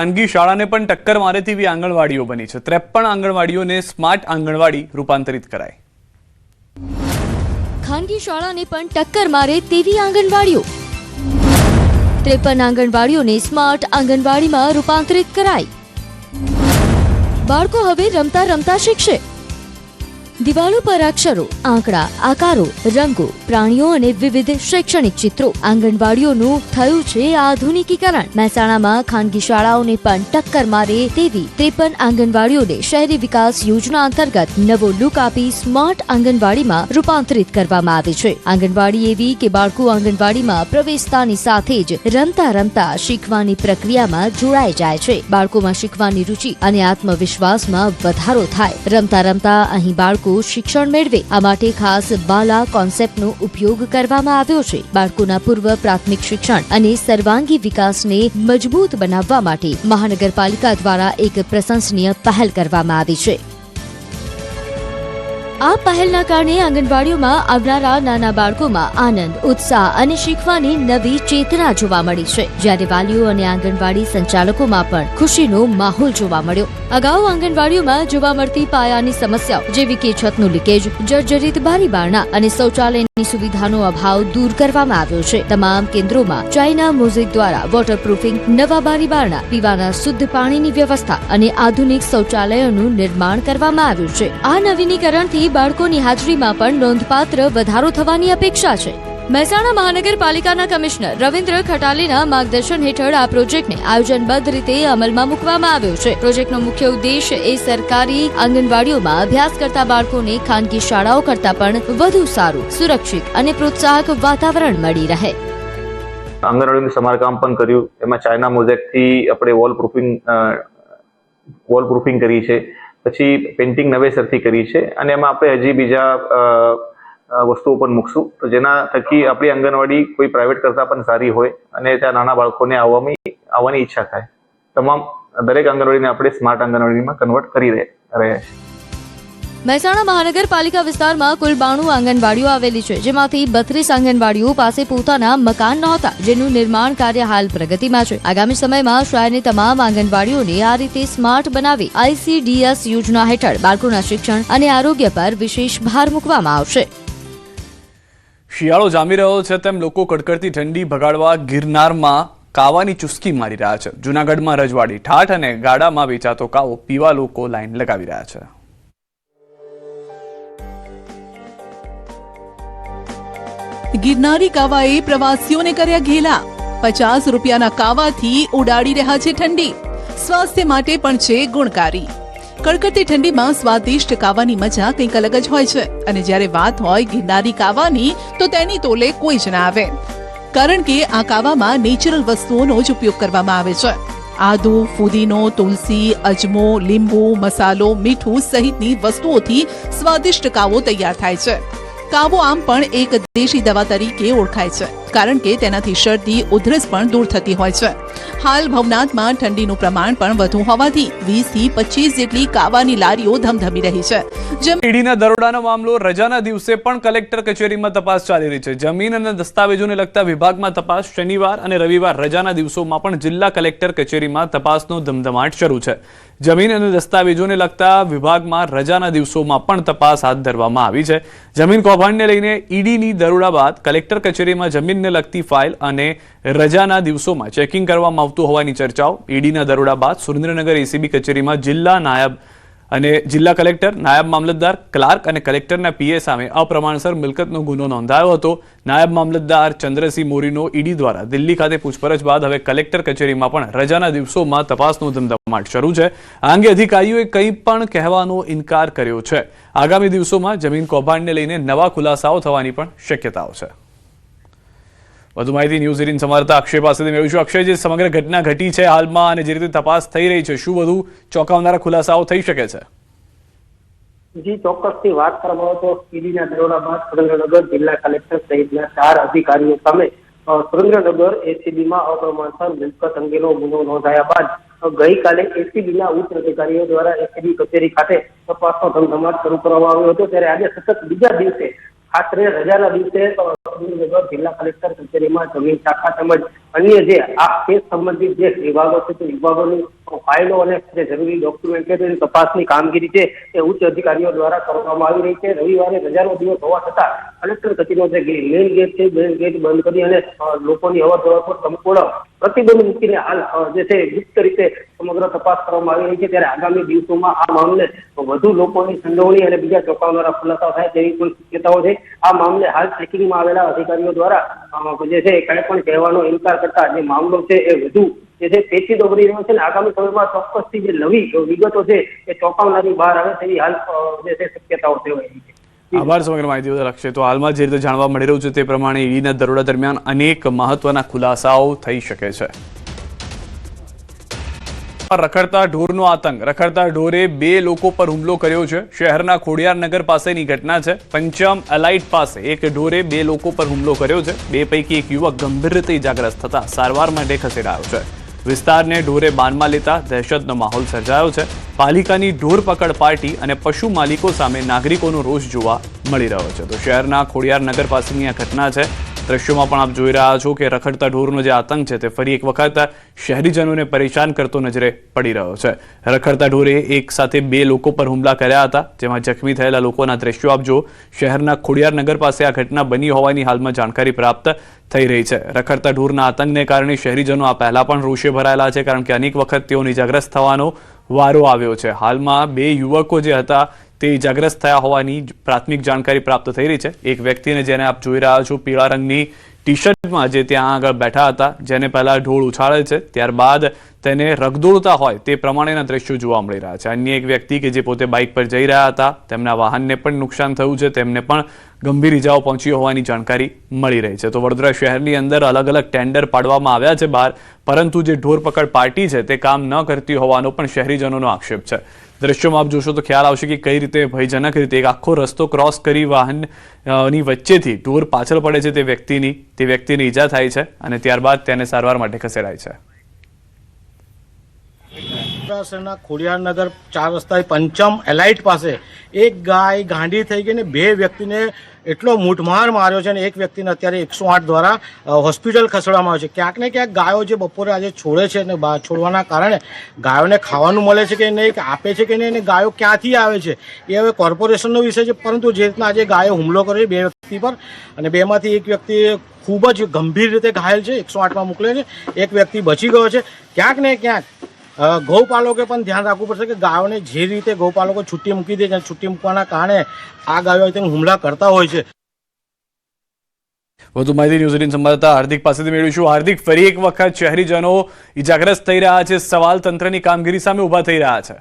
ખાનગી શાળાને પણ ટક્કર મારે તેવી આંગણવાડીઓ બની છે. ત્રેપન આંગણવાડીઓને સ્માર્ટ આંગણવાડી રૂપાંતરિત કરાઈ. ખાનગી શાળાને પણ ટક્કર મારે તેવી આંગણવાડીઓ. ત્રેપન આંગણવાડીઓને સ્માર્ટ આંગણવાડીમાં રૂપાંતરિત કરાઈ. બાળકો હવે રમતા રમતા શીખશે. દિવાલો પર અક્ષરો, આંકડા, આકારો, રંગો, પ્રાણીઓ અને વિવિધ શૈક્ષણિક ચિત્રો આંગણવાડીઓનું થયું છે આધુનિકીકરણ. મહેસાણામાં ખાનગી શાળાઓને પણ ટક્કર મારે તેવી ત્રેપન આંગણવાડીઓને શહેરી વિકાસ યોજના અંતર્ગત નવો લુક આપી સ્માર્ટ આંગણવાડીમાં રૂપાંતરિત કરવામાં આવે છે. આંગણવાડી એવી કે બાળકો આંગણવાડીમાં પ્રવેશતાની સાથે જ રમતા રમતા શીખવાની પ્રક્રિયામાં જોડાઈ જાય છે. બાળકોમાં શીખવાની રુચિ અને આત્મવિશ્વાસમાં વધારો થાય. રમતા રમતા અહીં બાળકો શિક્ષણ મેળવે. આ માટે ખાસ બાલા કોન્સેપ્ટનો ઉપયોગ કરવામાં આવ્યો છે. બાળકોના પૂર્વ પ્રાથમિક શિક્ષણ અને સર્વાંગી વિકાસને મજબૂત બનાવવા માટે મહાનગરપાલિકા દ્વારા એક પ્રશંસનીય પહેલ કરવામાં આવી છે. આ પહેલના કારણે આંગણવાડીઓમાં આવનારા નાના બાળકોમાં આનંદ, ઉત્સાહ અને શીખવાની નવી ચેતના જોવા મળી છે. જ્યારે વાલીઓ અને આંગણવાડી સંચાલકોમાં પણ ખુશીનો માહોલ જોવા મળ્યો. અગાઉ આંગણવાડીઓમાં જોવા મળતી પાયાની સમસ્યાઓ જેવી કે છતનું લીકેજ, જર્જરિત બારી બારણા અને શૌચાલયની સુવિધાનો અભાવ દૂર કરવામાં આવ્યો છે. તમામ કેન્દ્રોમાં ચાઇના મ્યુઝિક દ્વારા વોટરપ્રૂફિંગ નવા બારી બારણા પીવાના શુદ્ધ પાણીની વ્યવસ્થા અને આધુનિક શૌચાલયોનું નિર્માણ કરવામાં આવ્યું છે. આ નવીનીકરણથી બાળકોની હાજરીમાં પણ નોંધપાત્ર વધારો થવાની અપેક્ષા છે. મહેસાણા મહાનગરપાલિકાના કમિશનર રવિન્દ્ર ખટાલીના માર્ગદર્શન હેઠળ આ પ્રોજેક્ટને આયોજનબદ્ધ રીતે અમલમાં મૂકવામાં આવ્યો છે. પ્રોજેક્ટનો મુખ્ય ઉદ્દેશ એ સરકારી આંગણવાડીઓમાં અભ્યાસ કરતા બાળકોને ખાનગી શાળાઓ કરતાં પણ વધુ સારું, સુરક્ષિત અને પ્રોત્સાહક વાતાવરણ મળી રહે. આંગણવાડીનું સમારકામ પણ કર્યું. એમાં ચાઇના મોઝેકથી આપણે વોલ પ્રૂફિંગ વોલ પ્રૂફિંગ કરી છે. પછી પેઇન્ટિંગ નવેસરથી કરી છે અને એમાં આપણે હજી બીજા વસ્તુઓ પણ મૂકશું. તો જેના થકી આપણી આંગણવાડી કોઈ પ્રાઇવેટ કરતાં પણ સારી હોય અને ત્યાં નાના બાળકોને આવવાની આવવાની ઈચ્છા થાય. તમામ દરેક આંગણવાડીને આપણે સ્માર્ટ આંગણવાડીમાં કન્વર્ટ કરી રહે- રહ્યા છીએ. મહેસાણા મહાનગરપાલિકા વિસ્તારમાં કુલ બાણું આંગણવાડીઓ આવેલી છે, જેમાંથી બત્રીસ આંગણવાડીઓ પાસે પોતાના મકાન નહોતા, જેનું નિર્માણ કાર્ય હાલ પ્રગતિમાં છે. આગામી સમયમાં શહેરની તમામ આંગણવાડીઓને આ રીતે સ્માર્ટ બનાવી આઈસીડીએસ યોજના હેઠળ બાળકોના શિક્ષણ અને આરોગ્ય પર વિશેષ ભાર મૂકવામાં આવશે. શિયાળો જામી રહ્યો છે, તેમ લોકો કડકડતી ઠંડી ભગાડવા ગિરનારમાં કાવાની ચુસ્કી મારી રહ્યા છે. જૂનાગઢમાં રજવાડી, ઠાઠ અને ગાડામાં વેચાતો કાવો પીવા લોકો લાઈન લગાવી રહ્યા છે. ગિરનારી કાવાએ પ્રવાસીઓને કર્યા ઘેલા. પચાસ રૂપિયાના કાવાથી ઉડાડી રહ્યા છે ઠંડી. સ્વાસ્થ્ય માટે પણ છે ગુણકારી. કડકડતી ઠંડીમાં સ્વાદિષ્ટ કાવાની મજા કંઈક અલગ જ હોય છે. અને જ્યારે વાત હોય ગિરનારી કાવાની, તો તેની તોલે કોઈ જ ના આવે. કારણ કે આ કાવામાં નેચરલ વસ્તુઓનો જ ઉપયોગ કરવામાં આવે છે. આદુ, ફુદીનો, તુલસી, અજમો, લીંબુ, મસાલો, મીઠું સહિતની વસ્તુઓથી સ્વાદિષ્ટ કાવો તૈયાર થાય છે. કાવો આમ પણ એક દેશી દવા તરીકે ઓળખાય છે, કારણ કે તેનાથી શરદી, ઉધરસ પણ દૂર થતી હોય છે. હાલ ભવનાથમાં ઠંડીનું પ્રમાણ પણ વધુ હોવાથી વીસથી પચીસ જેટલી કાવાની લારીઓ ધમધમી રહી છે. જેમ ઈડીના દરોડાનો મામલો રજાના દિવસે પણ કલેક્ટર કચેરીમાં તપાસ ચાલી રહી છે. જમીન અને દસ્તાવેજોને લગતા વિભાગમાં તપાસ શનિવાર અને રવિવાર રજાના દિવસોમાં પણ જિલ્લા કલેક્ટર કચેરીમાં તપાસનો ધમધમાટ શરૂ છે. જમીન અને દસ્તાવેજોને લગતા વિભાગમાં રજાના દિવસોમાં પણ તપાસ હાથ ધરવામાં આવી છે. જમીન કૌભાંડને લઈને ઈડીની દરોડા બાદ કલેક્ટર કચેરીમાં જમીનને લગતી ફાઇલ અને રજાના દિવસોમાં ચેકિંગ કરવામાં આવતું હોવાની ચર્ચાઓ. ઈડીના દરોડા બાદ સુરેન્દ્રનગર એસીબી કચેરીમાં જિલ્લા નાયબ અને જિલ્લા કલેક્ટર, નાયબ મામલતદાર, ક્લાર્ક અને કલેક્ટરના પીએ સામે અપ્રમાણસર મિલકતનો ગુનો નોંધાયો હતો. નાયબ મામલતદાર ચંદ્રસિંહ મોરીનો ઈડી દ્વારા દિલ્હી ખાતે પૂછપરછ બાદ હવે કલેક્ટર કચેરીમાં પણ રજાના દિવસોમાં તપાસનો ધમધમાટ શરૂ છે. આ અંગે અધિકારીઓએ કંઈ પણ કહેવાનો ઇનકાર કર્યો છે. આગામી દિવસોમાં જમીન કૌભાંડને લઈને નવા ખુલાસાઓ થવાની પણ શક્યતાઓ છે. વધુ માહિતી ન્યૂઝ એટીન સમારતા અક્ષય પાસેથી મેળવીશું. અક્ષય, જે સમગ્ર ઘટના ઘટી છે હાલમાં અને જે રીતે તપાસ થઈ રહી છે, શું વધુ ચોંકાવનારા ખુલાસાઓ થઈ શકે છે? જી, ચોક્કસથી વાત કરવામાં તો ઈડીના દરોડા સુરેન્દ્રનગર જિલ્લા કલેક્ટર સહિતના ચાર અધિકારીઓ સામે સુરેન્દ્રનગર એસીબીમાં અપ્રમાણસર મિલકત અંગેનો ગુનો નોંધાયા બાદ ગઈકાલે એસીબીના ઉચ્ચ અધિકારીઓ દ્વારા એસીબી કચેરી ખાતે તપાસનો ધમધમાટ શરૂ કરવામાં આવ્યો હતો. ત્યારે આજે સતત બીજા દિવસે આશરે રજાના દિવસે જિલ્લા કલેક્ટર કચેરીમાં જમીન શાખા તેમજ અન્ય જે આ કેસ સંબંધિત જે વિભાગો છે તે વિભાગોની ફાઇલો અને જે જરૂરી ડોક્યુમેન્ટ છે તેની તપાસની કામગીરી છે એ ઉચ્ચ અધિકારીઓ દ્વારા કરવામાં આવી રહી છે. રવિવારે રજાનો દિવસ હોવા છતાં કલેક્ટર કચેરીનો જે મેઇન ગેટ છે મેઇન ગેટ બંધ કરી અને લોકોની અવર જવર પર સંપૂર્ણ પ્રતિબંધ મૂકીને હાલ જે છે, ગુપ્ત રીતે સમગ્ર તપાસ કરવામાં આવી રહી છે, ત્યારે આગામી દિવસોમાં આ મામલે વધુ લોકોની સંડોવણી અને બીજા ચોંકાવનારા ખુલાસા થાય તેવી પણ શક્યતાઓ છે. આ મામલે હાલ ચેકિંગમાં આવેલા અધિકારીઓ દ્વારા જે છે, કંઈ પણ કહેવાનો ઇનકાર કરતા જે મામલો છે એ વધુ જે છે પેચીદો બની રહ્યો છે અને આગામી સમયમાં ચોક્કસથી જે નવી વિગતો છે એ ચોંકાવનારી બહાર આવે તેવી હાલ જે છે, શક્યતાઓ સેવાઈ છે. આભાર સમગ્ર માહિતી બદલ અક્ષય. તો હાલમાં જે રીતે જાણવા મળી રહ્યું છે તે પ્રમાણે ઈડીના દરોડા દરમિયાન અનેક મહત્વના ખુલાસાઓ થઈ શકે છે. રખડતા ઢોરનો આતંક. રખડતા ઢોરે બે લોકો પર હુમલો કર્યો છે. શહેરના ખોડિયારનગર પાસેની ઘટના છે. પંચમ એલાઇટ પાસે એક ઢોરે બે લોકો પર હુમલો કર્યો છે. બે પૈકી એક યુવક ગંભીર રીતે ઇજાગ્રસ્ત થતા સારવાર માટે ખસેડાયો છે. વિસ્તારને ઢોરે બાનમાં લેતા દહેશતનો માહોલ સર્જાયો છે. પાલિકાની ઢોર પકડ પાર્ટી અને પશુ માલિકો સામે નાગરિકોનો રોષ જોવા મળી રહ્યો છે. તો શહેરના ખોડિયારનગર પાસેની આ ઘટના છે. દ્રશ્યોમાં પણ આપ જોઈ રહ્યા છો કે રખડતા ઢોરનો જે આતંક છે તે ફરી એક વખત શહેરીજનોને પરેશાન કરતો નજરે પડી રહ્યો છે. રખડતા ઢોરે એક સાથે બે લોકો પર હુમલા કર્યા હતા, જેમાં જખમી થયેલા લોકોના દ્રશ્યો આપજો શહેરના ખોડિયારનગર પાસે આ ઘટના બની હોવાની હાલમાં જાણકારી પ્રાપ્ત થઈ રહી છે. રખડતા ઢોરના આતંકને કારણે શહેરીજનો આ પહેલા પણ રોષે ભરાયેલા છે, કારણ કે અનેક વખત તેઓ ઇજાગ્રસ્ત થવાનો વારો આવ્યો છે. હાલમાં બે યુવકો જે હતા તે ઇજાગ્રસ્ત થયા હોવાની પ્રાથમિક જાણકારી પ્રાપ્ત થઈ રહી છે. એક વ્યક્તિને જેને આપ જોઈ રહ્યા છો પીળા રંગની ટી શર્ટમાં જે ત્યાં આગળ બેઠા હતા, જેને પહેલા ઢોળ ઉછાળે છે, ત્યારબાદ તેને રગદોળતા હોય તે પ્રમાણેના દ્રશ્યો જોવા મળી રહ્યા છે. અન્ય એક વ્યક્તિ કે જે પોતે બાઇક પર જઈ રહ્યા હતા, તેમના વાહનને પણ નુકસાન થયું છે, તેમને પણ ગંભીર ઇજાઓ પહોંચી હોવાની જાણકારી મળી રહી છે. તો વડોદરા શહેરની અંદર અલગ અલગ ટેન્ડર પાડવામાં આવ્યા છે બહાર, પરંતુ જે ઢોરપકડ પાર્ટી છે, તે કામ ન કરતી હોવાનો પણ શહેરીજનોનો આક્ષેપ છે. દ્રશ્યોમાં આપ જોશો તો ખ્યાલ આવશે કે કઈ રીતે ભયજનક રીતે એક આખો રસ્તો ક્રોસ કરી વાહનની વચ્ચેથી ઢોર પાછળ પડે છે તે વ્યક્તિની, તે વ્યક્તિને ઈજા થાય છે અને ત્યારબાદ તેને સારવાર માટે ખસેડાય છે. શહેરના ખોડિયારનગર ચાર રસ્તા પંચમ એલાઇટ પાસે એક ગાય ગાંડી થઈ ગઈ ને બે વ્યક્તિને એટલો મૂઠમાર માર્યો છે અને એક વ્યક્તિને અત્યારે એકસો આઠ દ્વારા હોસ્પિટલ ખસેડવામાં આવ્યો છે. ક્યાંક ને ક્યાંક ગાયો જે બપોરે આજે છોડે છે અને છોડવાના કારણે ગાયોને ખાવાનું મળે છે કે નહીં આપે છે કે નહીં અને ગાયો ક્યાંથી આવે છે એ હવે કોર્પોરેશનનો વિષય છે. પરંતુ જે રીતના આજે ગાયો હુમલો કર્યો બે વ્યક્તિ પર અને બેમાંથી એક વ્યક્તિ ખૂબ જ ગંભીર રીતે ઘાયલ છે, એકસો આઠમાં મોકલે છે. એક વ્યક્તિ બચી ગયો છે. ક્યાંક ને ક્યાંક ગૌપાલકે પણ ધ્યાન રાખવું પડશે કે ગાયોને જે રીતે ગૌપાલકો છુટ્ટી મૂકી દે છે છુટ્ટી મૂકવાના કારણે આ ગાયો તેમ હુમલા કરતા હોય છે. વધુ માહિતી ન્યૂઝ એટીન સંવાદદાતા હાર્દિક પાસેથી મેળવીશું. હાર્દિક ફરી એક વખત શહેરીજનો ઇજાગ્રસ્ત થઈ રહ્યા છે. સવાલ તંત્રની કામગીરી સામે ઊભા થઈ રહ્યા છે.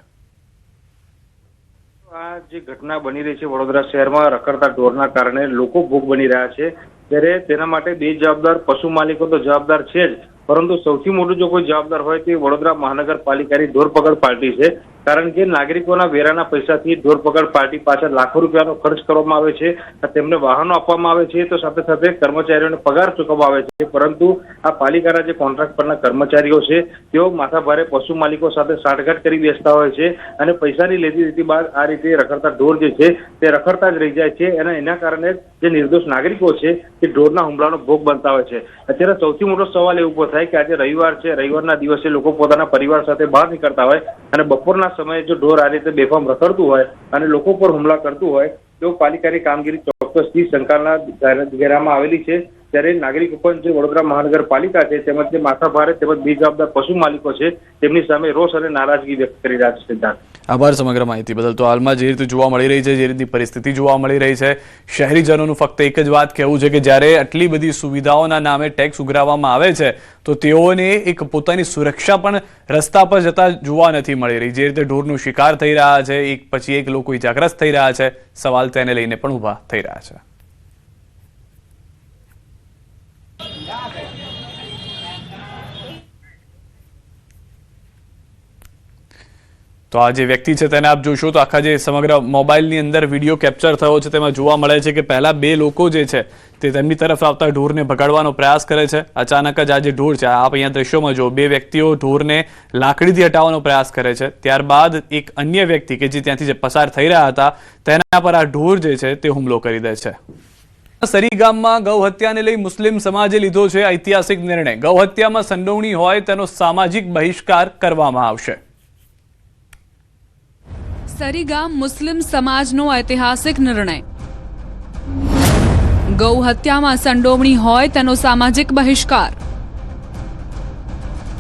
આ જે ઘટના બની રહી છે વડોદરા શહેરમાં રખડતા ઢોરના કારણે લોકો ભોગ બની રહ્યા છે. ત્યારે તેના માટે બે જવાબદાર પશુ માલિકો તો જવાબદાર છે જ. પરંતુ સૌથી મોટું જો કોઈ જવાબદાર હોય તે વડોદરા મહાનગરપાલિકાની ઢોર પકડ પાર્ટી છે. કારણ કે નાગરિકોના વેરાના પૈસાથી ધોરપકડ પાર્ટી પાછળ લાખો રૂપિયાનો ખર્ચ કરવામાં આવે છે તેમને વાહનો આપવામાં આવે છે તો સાથે સાથે કર્મચારીઓને પગાર ચૂકવવામાં આવે છે. પરંતુ આ પાલિકાના જે કોન્ટ્રાક્ટ પરના કર્મચારીઓ છે, તેઓ માથાભારે પશુ માલિકો સાથે સાંઠગાંઠ કરી બેસતા હોય છે અને પૈસાની લેતી દેતી બાદ આ રીતે રખડતા ઢોર જે છે, તે રખડતા જ રહી જાય છે અને એના કારણે જે નિર્દોષ નાગરિકો છે, તે ઢોરના હુમલાનો ભોગ બનતા હોય છે. અત્યારે સૌથી મોટો સવાલ એ ઊભો થાય કે આજે રવિવાર છે, રવિવારના દિવસે લોકો પોતાના પરિવાર સાથે બહાર નીકળતા હોય અને બપોરના સમયે જો ઢોર આ રીતે બેફામ રખડતું હોય અને લોકો પર હુમલા કરતું હોય, તો પાલિકાની કામગીરી ચોક્કસથી શંકાના ઘેરામાં આવેલી છે. ત્યારે નાગરિક પણ જે વડોદરા મહાનગરપાલિકા છે, તેમજ જે માથાભારે તેમજ બે જવાબદાર પશુ માલિકો છે, તેમની સામે રોષ અને નારાજગી વ્યક્ત કરી રહ્યા છે, સિદ્ધાર્થ. આભાર સમગ્ર માહિતી બદલ. તો હાલમાં જે રીતે જોવા મળી રહી છે, જે રીતની પરિસ્થિતિ જોવા મળી રહી છે, શહેરીજનોનું ફક્ત એક જ વાત કહેવું છે કે જ્યારે આટલી બધી સુવિધાઓના નામે ટેક્સ ઉઘરાવવામાં આવે છે, તો તેઓને એક પોતાની સુરક્ષા પણ રસ્તા પર જતા જોવા નથી મળી રહી. જે રીતે ઢોરનો શિકાર થઈ રહ્યા છે, એક પછી એક લોકો ઇજાગ્રસ્ત થઈ રહ્યા છે, સવાલ તેને લઈને પણ ઊભા થઈ રહ્યા છે. તો આ જે વ્યક્તિ છે તેને આપ જોશો તો આખા જે સમગ્ર મોબાઈલની અંદર વીડિયો કેપ્ચર થયો છે, તેમાં જોવા મળે છે કે પહેલા બે લોકો જે છે તે તેમની તરફ આવતા ઢોરને ભગાડવાનો પ્રયાસ કરે છે. અચાનક જ આ જે ઢોર છે આપ અહીંયા દ્રશ્યોમાં જો બે વ્યક્તિઓ ઢોરને લાકડીથી હટાવવાનો પ્રયાસ કરે છે. ત્યારબાદ એક અન્ય વ્યક્તિ કે જે ત્યાંથી જે પસાર થઈ રહ્યા હતા, તેના પર આ ઢોર જે છે તે હુમલો કરી દે છે. સરી ગામમાં ગૌ હત્યાને લઈ મુસ્લિમ સમાજે લીધો છે ઐતિહાસિક નિર્ણય. ગૌ હત્યામાં સંડોવણી હોય તેનો સામાજિક બહિષ્કાર કરવામાં આવશે. સરીગામ મુસ્લિમ સમાજનો ઐતિહાસિક નિર્ણય. ગૌ હત્યામાં સંડોવણી હોય તેનો સામાજિક બહિષ્કાર.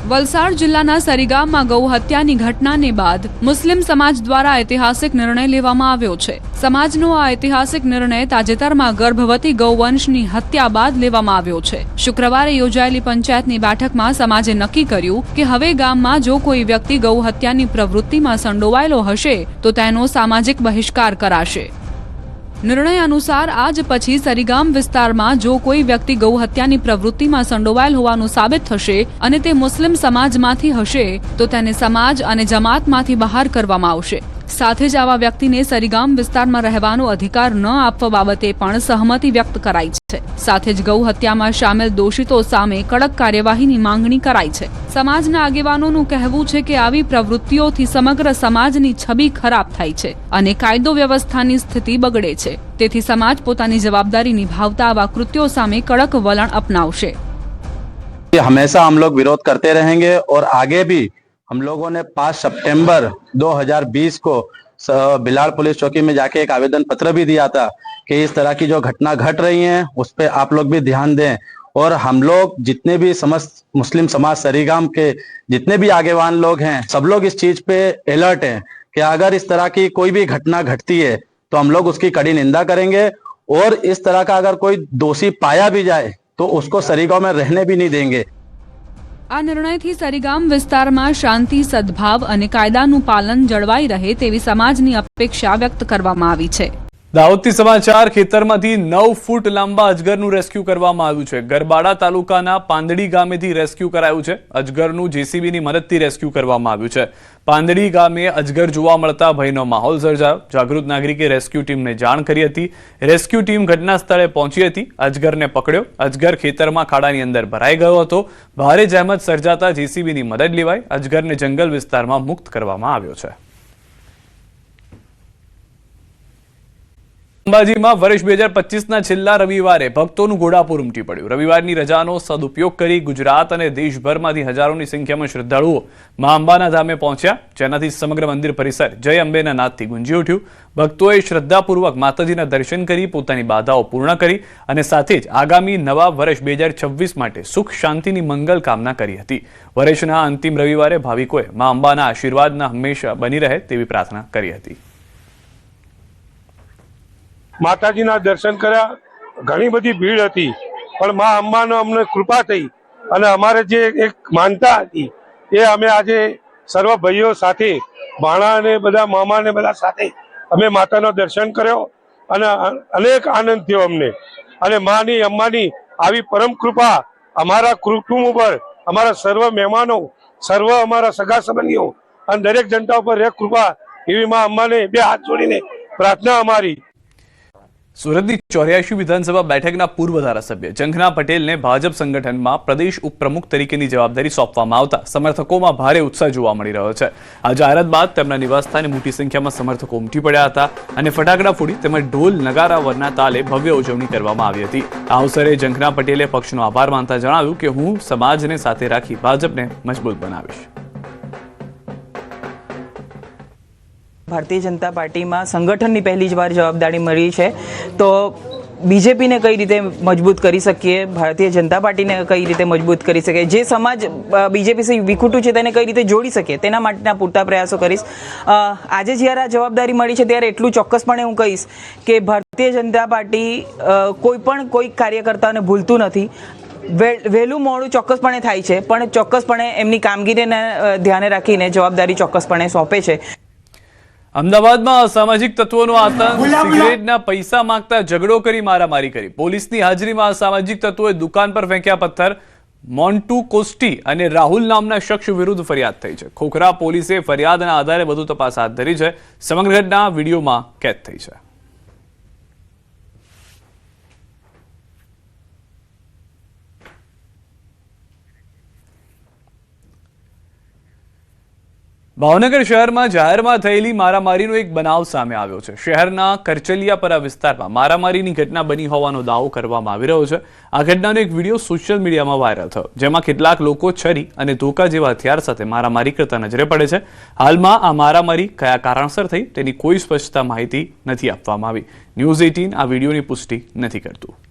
વલસાડ જિલ્લાના સરીગામમાં ગૌ હત્યાની ઘટનાને બાદ મુસ્લિમ સમાજ દ્વારા ઐતિહાસિક નિર્ણય લેવામાં આવ્યો છે. સમાજનો આ ઐતિહાસિક નિર્ણય તાજેતરમાં ગર્ભવતી ગૌવંશની હત્યા બાદ લેવામાં આવ્યો છે. શુક્રવારે યોજાયેલી પંચાયતની બેઠકમાં સમાજે નક્કી કર્યું કે હવે ગામમાં જો કોઈ વ્યક્તિ ગૌ હત્યાની પ્રવૃત્તિમાં સંડોવાયેલો હશે, તો તેનો સામાજિક બહિષ્કાર કરાશે. નિર્ણય અનુસાર આજ પછી સરીગામ વિસ્તારમાં જો કોઈ વ્યક્તિ ગૌ હત્યાની પ્રવૃત્તિમાં સંડોવાયેલ હોવાનું સાબિત થશે અને તે મુસ્લિમ સમાજમાંથી હશે, તો તેને સમાજ અને જમાતમાંથી બહાર કરવામાં આવશે. સાથે જ આવા વ્યક્તિને સરીગામ વિસ્તારમાં રહેવાનો અધિકાર ન આપવા બાબતે પણ સહમતી વ્યક્ત કરાઈ છે. સાથે જ ગૌ હત્યામાં સામેલ દોષિતો સામે કડક કાર્યવાહીની માંગણી કરાઈ છે. સમાજના આગેવાનોનું કહેવું છે કે આવી પ્રવૃત્તિઓથી સમગ્ર સમાજની છબી ખરાબ થાય છે અને કાયદો વ્યવસ્થાની સ્થિતિ બગડે છે. તેથી સમાજ પોતાની જવાબદારી નિભાવતા આવા કૃત્યો સામે કડક વલણ અપનાવશે. હંમેશા હમ લોગ વિરોધ કરતે રહેંગે ઓર આગે ભી हम लोगों ने 5 सितंबर 2020 को भिलाड़ पुलिस चौकी में जाके एक आवेदन पत्र भी दिया था कि इस तरह की जो घटना घट रही है, उस पर आप लोग भी ध्यान दें। और हम लोग जितने भी समस्त, मुस्लिम समाज सरीगाम के जितने भी आगेवान लोग हैं, सब लोग इस चीज़ पे अलर्ट हैं कि अगर इस तरह की कोई भी घटना घटती है तो हम लोग उसकी कड़ी निंदा करेंगे। और इस तरह का अगर कोई दोषी पाया भी जाए तो उसको सरीगांव में रहने भी नहीं देंगे। આ નિર્ણયથી સરીગામ વિસ્તારમાં શાંતિ, સદભાવ અને કાયદાનું પાલન જળવાઈ રહે તેવી સમાજની અપેક્ષા વ્યક્ત કરવામાં આવી છે. દાહોદથી સમાચાર ખેતરમાંથી નવ ફૂટ લાંબા અજગરનું રેસ્ક્યુ કરવામાં આવ્યું છે. ગરબાડા તાલુકાના પાંદડી ગામેથી રેસ્ક્યુ કરાયું છે. અજગરનું જેસીબીની મદદથી રેસ્ક્યુ કરવામાં આવ્યું છે. પાંદડી ગામે અજગર જોવા મળતા ભયનો માહોલ સર્જાયો. જાગૃત નાગરિકે રેસ્ક્યુ ટીમને જાણ કરી હતી. રેસ્ક્યુ ટીમ ઘટના સ્થળે પહોંચી હતી. અજગરને પકડ્યો. અજગર ખેતરમાં ખાડાની અંદર ભરાઈ ગયો હતો. ભારે જહેમત સર્જાતા જેસીબીની મદદ લેવાઈ અજગરને જંગલ વિસ્તારમાં મુક્ત કરવામાં આવ્યો છે. અંબાજીમાં વર્ષ બે હજાર પચીસના છેલ્લા રવિવારે ભક્તોનું ઘોડાપુર ઉમટી પડ્યું. રવિવારની રજાનો સદુપયોગ કરી ગુજરાત અને દેશભરમાંથી હજારોની સંખ્યામાં શ્રદ્ધાળુઓ મા અંબાના ધામે પહોંચ્યા. જેનાથી સમગ્ર મંદિર પરિસર જય અંબેના નાદથી ગુંજી ઉઠ્યું. ભક્તોએ શ્રદ્ધાપૂર્વક માતાજીના દર્શન કરી, પોતાની બાધાઓ પૂર્ણ કરી અને સાથે જ આગામી નવા વર્ષ બે હજાર છવ્વીસ માટે સુખ, શાંતિની મંગલ કામના કરી હતી. વર્ષના અંતિમ રવિવારે ભાવિકોએ મા અંબાના આશીર્વાદના હંમેશા બની રહે તેવી પ્રાર્થના કરી હતી. માતાજીના દર્શન કર્યા. ઘણી બધી ભીડ હતી. પણ મા અંબાનો અમને કૃપા થઈ. અને અમારે જે એક માનતા હતી, એ અમે આજે સર્વ ભાઈઓ સાથે, ભાણા અને બધા મામા ને બધા સાથે, અમે માતાનો દર્શન કર્યો. અને અનેક આનંદ થયો અમને. અને માની, અંબાની આવી પરમ કૃપા અમારા કુટુંબ ઉપર, અમારા સર્વ મહેમાનો, સર્વ અમારા સગા સંબંધીઓ અને દરેક જનતા ઉપર એક કૃપા. એવી મા અંબાને બે હાથ જોડીને પ્રાર્થના અમારી. સુરતની ચોર્યાસી વિધાનસભા બેઠકના પૂર્વ ધારાસભ્ય જંખના પટેલને ભાજપ સંગઠનમાં પ્રદેશ ઉપપ્રમુખ તરીકેની જવાબદારી સોંપવામાં આવતા સમર્થકોમાં ભારે ઉત્સાહ જોવા મળી રહ્યો છે. આ જાહેરાત બાદ તેમના નિવાસસ્થાને મોટી સંખ્યામાં સમર્થકો ઉમટી પડ્યા હતા અને ફટાકડા ફોડી તેમજ ઢોલ નગારા વરના તાલે ભવ્ય ઉજવણી કરવામાં આવી હતી. આ અવસરે જંખના પટેલે પક્ષનો આભાર માનતા જણાવ્યું કે હું સમાજને સાથે રાખી ભાજપને મજબૂત બનાવીશ. ભારતીય જનતા પાર્ટીમાં સંગઠનની પહેલી જ વાર જવાબદારી મળી છે. તો બીજેપીને કઈ રીતે મજબૂત કરી શકીએ? ભારતીય જનતા પાર્ટીને કઈ રીતે મજબૂત કરી શકીએ? જે સમાજ બીજેપી વિખૂટું છે તેને કઈ રીતે જોડી શકીએ? તેના માટેના પૂરતા પ્રયાસો કરીશ. આજે જ્યારે આ જવાબદારી મળી છે ત્યારે એટલું ચોક્કસપણે હું કહીશ કે ભારતીય જનતા પાર્ટી કોઈ પણ કોઈ કાર્યકર્તાને ભૂલતું નથી. વહેલું મોડું ચોક્કસપણે થાય છે, પણ ચોક્કસપણે એમની કામગીરીને ધ્યાને રાખીને જવાબદારી ચોક્કસપણે સોંપે છે. અમદાવાદમાં અસામાજિક તત્વોનો આતંક સિગરેટના પૈસા માંગતા ઝઘડો કરી મારામારી કરી. પોલીસની હાજરીમાં અસામાજિક તત્વોએ દુકાન પર ફેંક્યા પથ્થર. મોન્ટુ કોસ્ટી અને રાહુલ નામના શખ્સ વિરુદ્ધ ફરિયાદ થઈ છે. ખોખરા પોલીસે ફરિયાદના આધારે વધુ તપાસ હાથ ધરી છે. સમગ્ર ઘટના વિડીયોમાં કેદ થઈ છે. ભાવનગર શહેરમાં જાહેરમાં થયેલી મારામારીનો એક બનાવ સામે આવ્યો છે. શહેરના કરચલિયાપરા વિસ્તારમાં મારામારીની ઘટના બની હોવાનો દાવો કરવામાં આવી રહ્યો છે. આ ઘટનાનો એક વીડિયો સોશિયલ મીડિયામાં વાયરલ થયો, જેમાં કેટલાક લોકો છરી અને ધોકા જેવા હથિયાર સાથે મારામારી કરતા નજરે પડે છે. હાલમાં આ મારામારી કયા કારણસર થઈ તેની કોઈ સ્પષ્ટતા માહિતી નથી આપવામાં આવી. ન્યૂઝ એઇટીન આ વિડીયોની પુષ્ટિ નથી કરતું.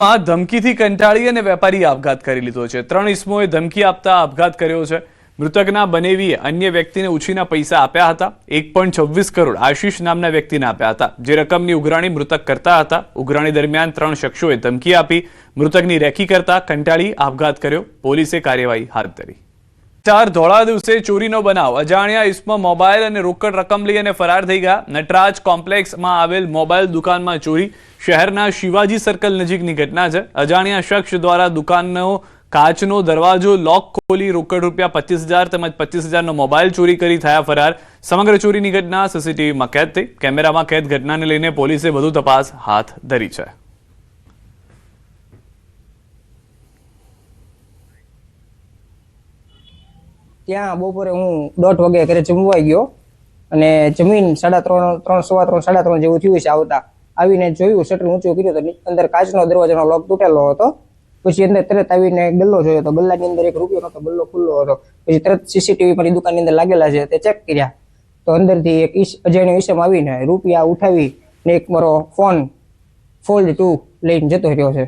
આ ધમકીથી કંટાળી અને વેપારી આપઘાત કરી લીધો છે. ત્રણ ઇસમોએ ધમકી આપતા આપઘાત કર્યો છે. મૃતકના બનેવીએ અન્ય વ્યક્તિને ઉછીના પૈસા આપ્યા હતા. એક પણ છવ્વીસ કરોડ આશીષ નામના વ્યક્તિને આપ્યા હતા. જે રકમની ઉઘરાણી મૃતક કરતા હતા. ઉઘરાણી દરમિયાન ત્રણ શખ્સોએ ધમકી આપી. મૃતકની રેકી કરતા કંટાળી આપઘાત કર્યો. પોલીસે કાર્યવાહી હાથ ધરી. ચાર ધોળા દિવસે ચોરીનો બનાવ. અજાણ્યા ઇસમાં મોબાઈલ અને રોકડ રકમ લઈ અને ફરાર થઈ ગયા. નટરાજ કોમ્પ્લેક્સમાં આવેલ મોબાઈલ દુકાનમાં ચોરી. શહેરના શિવાજી સર્કલ નજીકની ઘટના છે. અજાણ્યા શખ્સ દ્વારા દુકાનનો કાચનો દરવાજો લોક ખોલી રોકડ રૂપિયા પચીસ હજાર તેમજ પચીસ હજારનો મોબાઈલ ચોરી કરી થયા ફરાર. સમગ્ર ચોરીની ઘટના સીસીટીવીમાં કેદ થઈ. કેમેરામાં કેદ ઘટનાને લઈને પોલીસે વધુ તપાસ હાથ ધરી છે. ત્યાં બપોરે હું દોઢ વાગે ઘરે જમવા ગયો અને જમીન સાડા ત્રણ ત્રણ, સવા ત્રણ, સાડા ત્રણ જેવું થયું છે આવતા. આવીને જોયું શટર ઊંચું કર્યું તો અંદર કાચનો દરવાજાનો લોક તૂટેલો હતો. પછી અંદર તરત આવીને એક ગલ્લો જોયો તો ગલ્લાની અંદર એક રૂપિયો નતો ગલ્લો ખુલ્લો હતો. પછી તરત સીસીટીવી મારી દુકાનની અંદર લાગેલા છે, તે ચેક કર્યા. તો અંદરથી એક ઈસ, અજાણ્યો ઈસમ આવીને રૂપિયા ઉઠાવી ને એક મારો ફોન ફોલ્ડ ટુ લઈને જતો રહ્યો છે.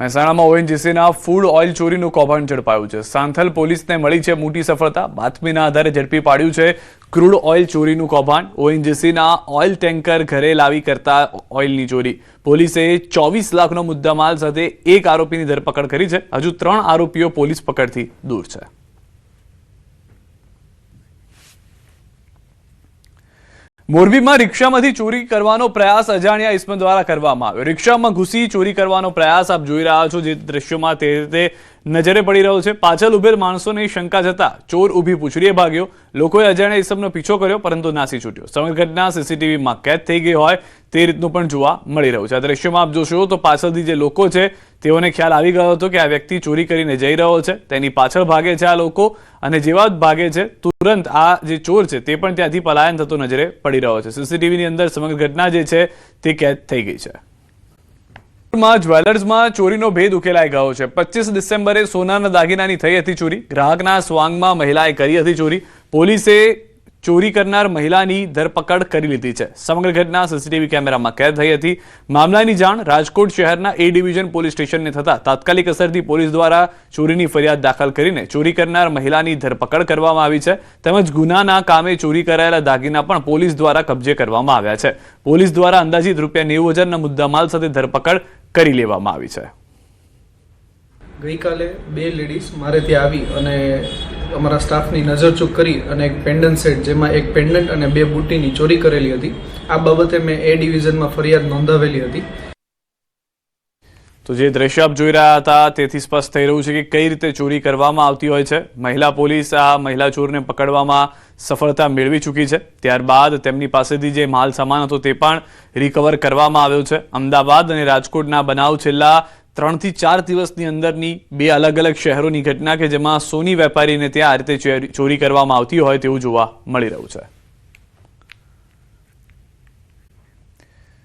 મહેસાણામાં ઓએનજીસીના ફૂડ ઓઇલ ચોરીનું કૌભાંડ ઝડપાયું છે. સાંથલ પોલીસને મળી છે મોટી સફળતા. બાતમીના આધારે ઝડપી પાડ્યું છે ક્રૂડ ઓઇલ ચોરીનું કૌભાંડ. ઓએનજીસીના ઓઇલ ટેન્કર ઘરે લાવી કરતા ઓઇલની ચોરી. પોલીસે ચોવીસ લાખનો મુદ્દામાલ સાથે એક આરોપીની ધરપકડ કરી છે. હજુ ત્રણ આરોપીઓ પોલીસ પકડથી દૂર છે. મોરબીમાં રિક્ષામાંથી ચોરી કરવાનો પ્રયાસ અજાણ્યા ઇસમ દ્વારા કરવામાં આવ્યો. રિક્ષામાં ઘૂસી ચોરી કરવાનો પ્રયાસ આપ જોઈ રહ્યા છો, જે દ્રશ્યોમાં તે રીતે નજરે પડી રહ્યો છે. પાછળ ઉભેલ માણસોની શંકા જતા ચોર ઊભી પૂછડીએ ભાગ્યો. લોકોએ અજાણ્યા ઇસમનો પીછો કર્યો, પરંતુ નાસી છૂટ્યો. સમગ્ર ઘટના સીસીટીવીમાં કેદ થઈ ગઈ હોય તે રીતનું પણ જોવા મળી રહ્યું છે. આ દ્રશ્યમાં આપ જોશો તો પાછળથી જે લોકો છે, તેઓને ખ્યાલ આવી ગયો હતો કે આ વ્યક્તિ ચોરી કરીને જઈ રહ્યો છે. તેની પાછળ ભાગે છે આ લોકો અને જેવા જ ભાગે છે, તુરંત આ જે ચોર છે તે પણ ત્યાંથી પલાયન થતો નજરે પડી રહ્યો છે. સીસીટીવીની અંદર સમગ્ર ઘટના જે છે તે કેદ થઈ ગઈ છે. જ્વેલર્સમાં ચોરીનો ભેદ ઉકેલાઈ ગયો છે. પચીસ ડિસેમ્બરે સોનાના દાગીનાની થઈ હતી ચોરી. ગ્રાહકના સ્વાંગમાં મહિલાએ કરી હતી ચોરી. પોલીસે ચોરી કરનાર મહિલાની ધરપકડ કરી લીધી છે. સમગ્ર ઘટના સીસીટીવી કેમેરામાં કેદ થઈ હતી. મામલાની જાણ રાજકોટ શહેરના એ ડિવિઝન પોલીસ સ્ટેશનને થતા તાત્કાલિક અસરથી પોલીસ દ્વારા ચોરીની ફરિયાદ દાખલ કરીને ચોરી કરનાર મહિલાની ધરપકડ કરવામાં આવી છે. તેમજ ગુનાના કામે ચોરી કરાયેલા દાગીના પણ પોલીસ દ્વારા કબજે કરવામાં આવ્યા છે. પોલીસ દ્વારા અંદાજિત રૂપિયા નેવું હજારના મુદ્દામાલ સાથે ધરપકડ કરી લેવામાં આવી છે. ગઈકાલે બે લેડીઝ મારેથી આવી અને અમારા સ્ટાફની નજર ચૂક કરી અને એક પેન્ડન્ટ સેટ જેમાં એક પેન્ડન્ટ અને બે બુટ્ટીની ચોરી કરેલી હતી. આ બાબતે મેં એ ડિવિઝનમાં ફરિયાદ નોંધાવેલી હતી. તો જે દ્રશ્ય આપ જોઈ રહ્યા હતા, તેથી સ્પષ્ટ થઈ રહ્યું છે કે કઈ રીતે ચોરી કરવામાં આવતી હોય છે. મહિલા પોલીસ આ મહિલા ચોરને પકડવામાં સફળતા મેળવી ચૂકી છે. ત્યારબાદ તેમની પાસેથી જે માલ સામાન હતો તે પણ રિકવર કરવામાં આવ્યો છે. અમદાવાદ અને રાજકોટના બનાવ છેલ્લા ત્રણથી ચાર દિવસની અંદરની બે અલગ અલગ શહેરોની ઘટના કે જેમાં સોની વેપારીને ત્યાં આ રીતે ચોરી- કરવામાં આવતી હોય તેવું જોવા મળી રહ્યું છે.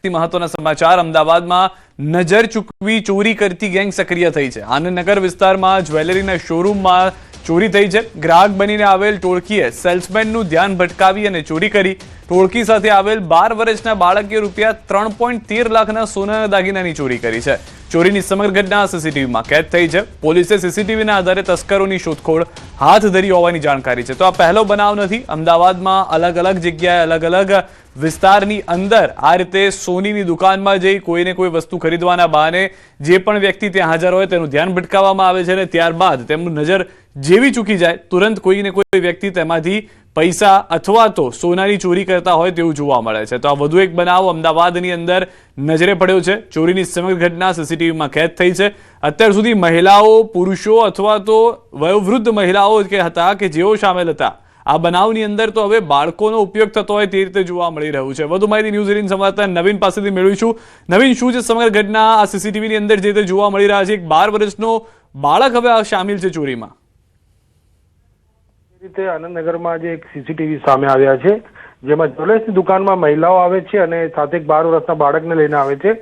મહત્વના સમાચાર, અમદાવાદમાં નજર ચૂકવી ચોરી કરતી ગેંગ સક્રિય થઈ છે. આનંદનગર વિસ્તારમાં જ્વેલરીના શોરૂમમાં ચોરી થઈ છે. ગ્રાહક બનીને આવેલ ટોળકીએ સેલ્સમેનનું ધ્યાન ભટકાવી અને ચોરી કરી. ટોળકી સાથે આવેલ બાર વર્ષના બાળકે રૂપિયા ત્રણ પોઈન્ટ તેર લાખના સોનાના દાગીનાની ચોરી કરી છે. ચોરીની સમગ્ર ઘટના સીસીટીવીમાં કેદ થઈ છે. પોલીસે સીસીટીવીના આધારે તસ્કરોની શોધખોળ હાથ ધરી હોવાની જાણકારી છે. તો આ પહેલો બનાવ નથી. અમદાવાદમાં અલગ અલગ જગ્યાએ અલગ અલગ વિસ્તારની અંદર આ રીતે સોનીની દુકાનમાં જઈ કોઈને કોઈ વસ્તુ ખરીદવાના બહાને જે પણ વ્યક્તિ ત્યાં હાજર હોય તેનું ધ્યાન ભટકાવવામાં આવે છે અને ત્યારબાદ તેમનું નજર જેવી ચૂકી જાય, તુરંત કોઈને કોઈ વ્યક્તિ તેમાંથી પૈસા અથવા તો સોનાની ચોરી કરતા હોય તેવું જોવા મળે છે. તો આ વધુ એક બનાવ અમદાવાદની અંદર નજરે પડ્યો છે. ચોરીની સમગ્ર ઘટના સીસીટીવીમાં કેદ થઈ છે. અત્યાર સુધી મહિલાઓ, પુરુષો અથવા તો વયોવૃદ્ધ મહિલાઓ કે હતા કે જેઓ સામેલ હતા, આ બનાવની અંદર તો હવે બાળકોનો ઉપયોગ થતો હોય તે રીતે જોવા મળી રહ્યું છે. વધુ માહિતી ન્યૂઝ એટીન સંવાદદાતા નવીન પાસેથી મેળવીશું. નવીન, શું છે સમગ્ર ઘટના આ સીસીટીવીની અંદર જે રીતે જોવા મળી રહ્યા છે? એક બાર વર્ષનો બાળક હવે આ સામેલ છે ચોરીમાં. રીતે આનંદનગરમાં જે એક સીસીટીવી સામે આવ્યા છે, જેમાં જ્વેલર્સની દુકાનમાં મહિલાઓ આવે છે અને સાથે એક બાર વર્ષના બાળકને લઈને આવે છે.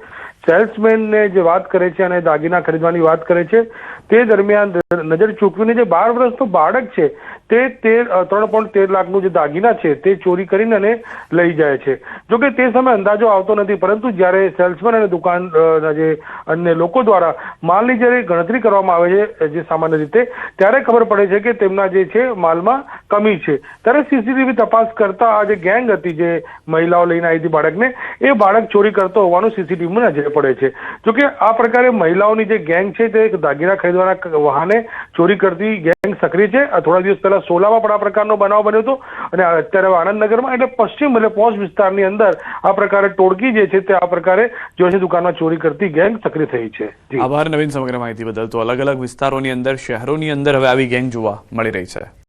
સેલ્સમેનને જે વાત કરે છે અને દાગીના ખરીદવાની વાત કરે છે તે દરમિયાન નજર ચૂકવીને જે બાર વર્ષનું બાળક છે, તે તેર ત્રણ પોઈન્ટ તેર લાખનું જે દાગીના છે, તે ચોરી કરીને અને લઈ જાય છે. જોકે તે સમયે અંદાજો આવતો નથી, પરંતુ જ્યારે સેલ્સમેન અને દુકાન જે અન્ય લોકો દ્વારા માલની જ્યારે ગણતરી કરવામાં આવે છે, જે સામાન્ય રીતે, ત્યારે ખબર પડે છે કે તેમના જે છે, માલમાં કમી છે. ત્યારે સીસીટીવી તપાસ કરતા આ જે ગેંગ હતી, જે મહિલાઓ લઈને આવી હતી બાળકને, એ બાળક ચોરી કરતો હોવાનું સીસીટીવીમાં નજરે પડે છે. જોકે આ પ્રકારે મહિલાઓની જે ગેંગ છે, તે દાગીના ખરીદવાના ક- વાહને ચોરી કરતી ગેંગ સક્રિય છે. થોડા દિવસ પહેલા સોલામાં પણ આ પ્રકારનો બનાવ બન્યો હતો અને અત્યારે આનંદનગરમાં એટલે પશ્ચિમ એટલે પોસ્ટ વિસ્તારની અંદર આ પ્રકારે ટોળકી જે છે તે આ પ્રકારે જો દુકાનમાં ચોરી કરતી ગેંગ સક્રિય થઈ છે. આભાર નવીન સમગ્ર માહિતી બદલ. તો અલગ અલગ વિસ્તારોની અંદર, શહેરોની અંદર હવે આવી ગેંગ જોવા મળી રહી છે.